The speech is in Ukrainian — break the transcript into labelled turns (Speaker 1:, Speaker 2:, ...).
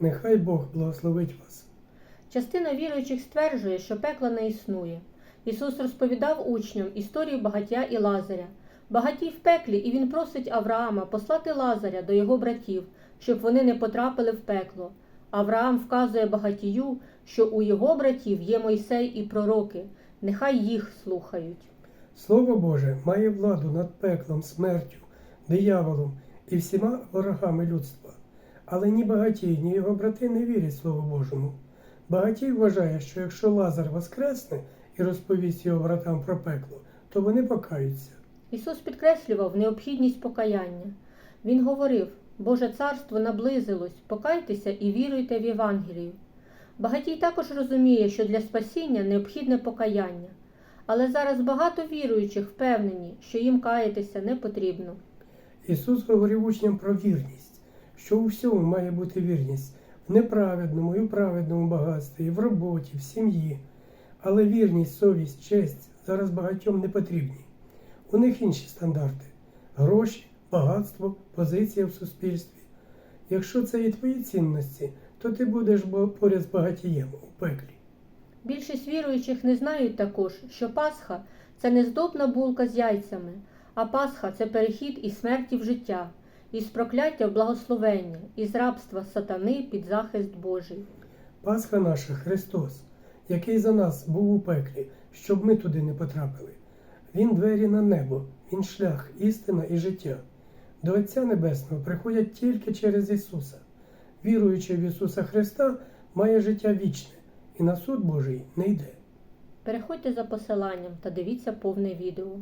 Speaker 1: Нехай Бог благословить вас.
Speaker 2: Частина віруючих стверджує, що пекла не існує. Ісус розповідав учням історію багатя і Лазаря. Багатій в пеклі, і він просить Авраама послати Лазаря до його братів, щоб вони не потрапили в пекло. Авраам вказує багатію, що у його братів є Мойсей і пророки, нехай їх слухають.
Speaker 1: Слово Боже має владу над пеклом, смертю, дияволом і всіма ворогами людства. Але ні багатій, ні його брати не вірять Слову Божому. Багатій вважає, що якщо Лазар воскресне і розповість його братам про пекло, то вони покаються.
Speaker 2: Ісус підкреслював необхідність покаяння. Він говорив: Боже царство наблизилось, покайтеся і віруйте в Євангелію. Багатій також розуміє, що для спасіння необхідне покаяння. Але зараз багато віруючих впевнені, що їм каятися не потрібно.
Speaker 1: Ісус говорив учням про вірність, що у всьому має бути вірність в неправедному і в праведному багатстві, і в роботі, в сім'ї. Але вірність, совість, честь зараз багатьом не потрібні. У них інші стандарти гроші, багатство, позиція в суспільстві. Якщо це і твої цінності, то ти будеш поряд з багатієм у пеклі.
Speaker 2: Більшість віруючих не знають також, що Пасха це не здобна булка з яйцями, а Пасха це перехід із смерті в життя, із прокляття в благословення, із рабства сатани під захист Божий.
Speaker 1: Пасха наша Христос, який за нас був у пеклі, щоб ми туди не потрапили. Він двері на небо, Він шлях, істина і життя. До Отця Небесного приходять тільки через Ісуса. Віруючи в Ісуса Христа, має життя вічне і на суд Божий не йде.
Speaker 2: Переходьте за посиланням та дивіться повне відео.